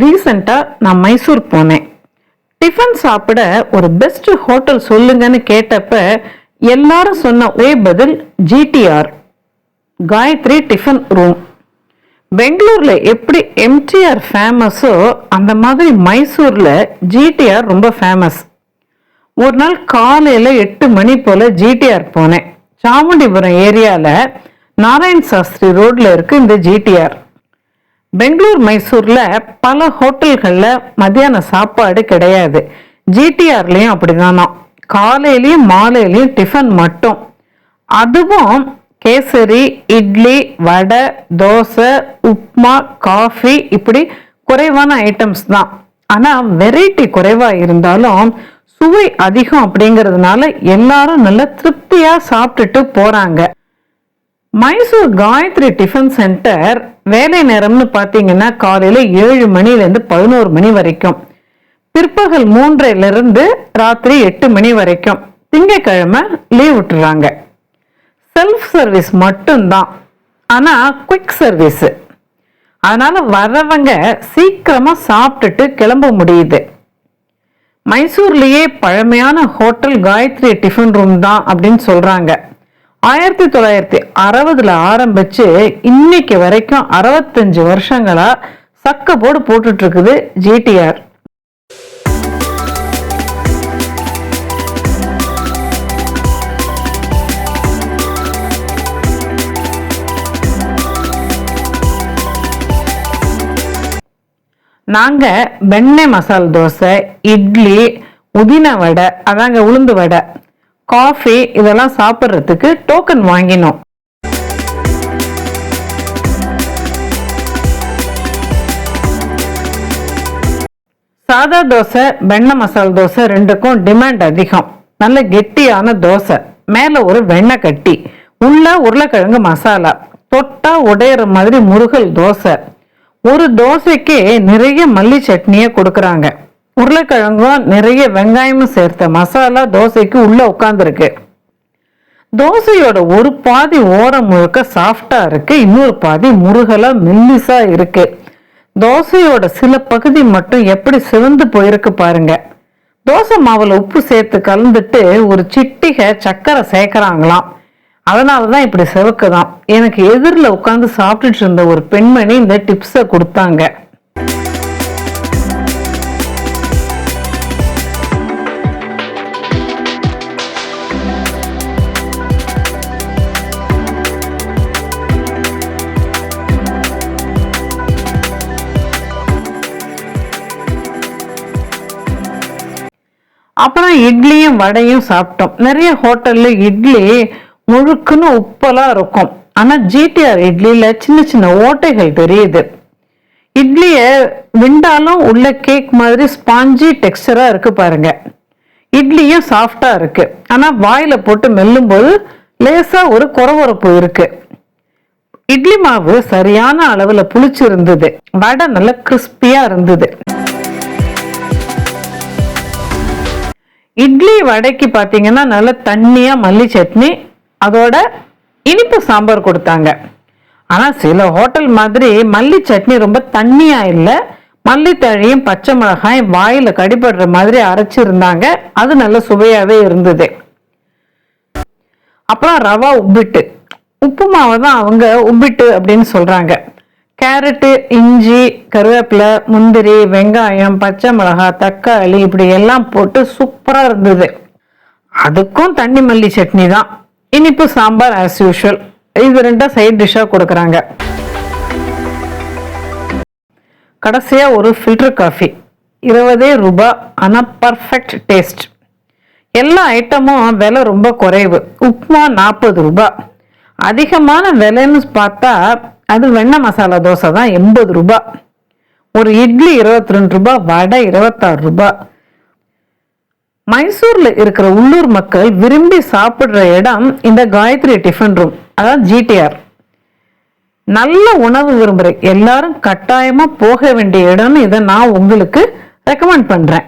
ரீசண்டாக நான் மைசூர் போனேன். டிஃபன் சாப்பிட ஒரு பெஸ்ட் ஹோட்டல் சொல்லுங்கன்னு கேட்டப்ப எல்லாரும் சொன்ன ஒரே பதில் ஜிடிஆர் காயத்ரி டிஃபன் ரூம் பெங்களூரில் எப்படி எம்டிஆர் ஃபேமஸோ அந்த மாதிரி மைசூரில் ஜிடிஆர் ரொம்ப ஃபேமஸ் ஒரு நாள் காலையில் எட்டு மணி போல் ஜிடிஆர் போனேன். சாமுண்டிபுரம் ஏரியாவில் நாராயண் சாஸ்திரி ரோட்டில் இருக்குது இந்த ஜிடிஆர் பெங்களூர் மைசூரில் பல ஹோட்டல்களில் மத்தியான சாப்பாடு கிடையாது. ஜிடிஆர்லேயும் அப்படிதானா காலையிலையும் மாலையிலையும் டிஃபன் மட்டும். அதுவும் கேசரி இட்லி வடை தோசை உப்மா காஃபி இப்படி குறைவான ஐட்டம்ஸ் தான். ஆனால் வெரைட்டி குறைவாக இருந்தாலும் சுவை அதிகம் அப்படிங்கிறதுனால எல்லாரும் நல்ல திருப்தியாக சாப்பிட்டுட்டு போகிறாங்க மைசூர் காயத்ரி டிஃபன் சென்டர் வேலை நேரம்னு பார்த்தீங்கன்னா காலையில் ஏழு மணிலேருந்து பதினோரு மணி வரைக்கும். பிற்பகல் மூன்றையிலிருந்து ராத்திரி எட்டு மணி வரைக்கும். திங்கக்கிழமை லீவ் விட்டுறாங்க. செல்ஃப் சர்வீஸ் மட்டும்தான். ஆனால் குயிக் சர்வீஸு. அதனால் வர்றவங்க சீக்கிரமாக சாப்பிட்டுட்டு கிளம்ப முடியுது. மைசூர்லேயே பழமையான ஹோட்டல் காயத்ரி டிஃபன் ரூம் தான் அப்படின்னு சொல்கிறாங்க ஆயிரத்தி தொள்ளாயிரத்தி அறுபதுல ஆரம்பிச்சு இன்னைக்கு வரைக்கும் அறுபத்தஞ்சு வருஷங்களா சக்க போடு போட்டுட்டு இருக்குது ஜிடிஆர் நாங்க வெண்ணெய் மசால் தோசை இட்லி உதின வடை அதாங்க உளுந்து வடை. காஃபி இதெல்லாம் சாப்பிட்றதுக்கு டோக்கன் வாங்கினோம். சாதா தோசை வெண்ணெய் மசால் தோசை ரெண்டுக்கும் டிமாண்ட் அதிகம். நல்ல கெட்டியான தோசை. மேலே ஒரு வெண்ணெய் கட்டி. உள்ள உருளைக்கிழங்கு மசாலா. தொட்டா உடையிற மாதிரி முருகல் தோசை. ஒரு தோசைக்கே நிறைய மல்லி சட்னியை கொடுக்குறாங்க. உருளைக்கிழங்கும் நிறைய வெங்காயமும் சேர்த்த மசாலா தோசைக்கு உள்ள உட்காந்துருக்கு தோசையோட ஒரு பாதி ஓரம் முழுக்க சாஃப்டா இருக்கு இன்னொரு பாதி முருகலா மெல்லிஸாக இருக்கு. தோசையோட சில பகுதி மட்டும் எப்படி சிவந்து போயிருக்கு பாருங்க. தோசை மாவுல உப்பு சேர்த்து கலந்துட்டு ஒரு சிட்டிகை சக்கரை சேர்க்கறாங்களாம். அதனாலதான் இப்படி சிவக்குதான். எனக்கு எதிரில் உட்காந்து சாப்பிட்டுட்டு இருந்த ஒரு பெண்மணி இந்த டிப்ஸை கொடுத்தாங்க. அப்புறம் இட்லியும் வடையும் சாப்பிட்டோம். நிறைய ஹோட்டலில் இட்லி முழுக்குன்னு உப்பெல்லாம் இருக்கும். ஆனால் ஜிடிஆர் இட்லியில் சின்ன சின்ன ஓட்டைகள் தெரியுது. இட்லியை விண்டாலும் உள்ள கேக் மாதிரி ஸ்பாஞ்சி டெக்ஸ்டராக இருக்குது பாருங்க. இட்லியும் சாஃப்டாக இருக்கு. ஆனால் வாயில் போட்டு மெல்லும்போது லேசாக ஒரு குறவரப்பு இருக்கு. இட்லி மாவு சரியான அளவில் புளிச்சு இருந்தது வடை நல்ல கிறிஸ்பியாக இருந்தது. இட்லி வடைக்கு பார்த்தீங்கன்னா நல்ல தண்ணியாக மல்லி சட்னி அதோட இனிப்பு சாம்பார் கொடுத்தாங்க. ஆனால் சில ஹோட்டல் மாதிரி மல்லி சட்னி ரொம்ப தண்ணியாக இல்லை மல்லித்தழையும் பச்சை மிளகாயும் வாயில் கடிபடுற மாதிரி அரைச்சிருந்தாங்க. அது நல்ல சுவையாகவே இருந்தது. அப்புறம் ரவா உப்பிட்டு. உப்புமாவை தான் அவங்க உப்பிட்டு அப்படின்னு சொல்கிறாங்க கேரட்டு இஞ்சி கருவேப்பிலை முந்திரி வெங்காயம் பச்சை மிளகாய் தக்காளி இப்படி எல்லாம் போட்டு சூப்பராக இருந்தது. அதுக்கும் தண்ணி மல்லி சட்னி தான். இனிப்பு சாம்பார் ஆஸ் யூஷுவல் இது ரெண்டும் சைட் டிஷ்ஷாக கொடுக்குறாங்க. கடைசியாக ஒரு ஃபில்டர் காஃபி இருபதே ரூபா ஆனால் பர்ஃபெக்ட் டேஸ்ட் எல்லா ஐட்டமும் விலை ரொம்ப குறைவு. உப்புமா நாற்பது ரூபாய் அதிகமான விலைன்னு பார்த்தா அது வெண்ணெய் மசாலா தோசை தான் எண்பது ரூபாய் ஒரு இட்லி இருபத்தி ரெண்டு ரூபாய் வடை இருபத்தாறு ரூபாய் மைசூர்ல இருக்கிற உள்ளூர் மக்கள் விரும்பி சாப்பிட்ற இடம் இந்த காயத்ரி டிஃபன் ரூம் அதாவது ஜிடிஆர். நல்ல உணவு விரும்புகிற எல்லாரும் கட்டாயமாக போக வேண்டிய இடம்னு இதை நான் உங்களுக்கு ரெக்கமெண்ட் பண்ணுறேன்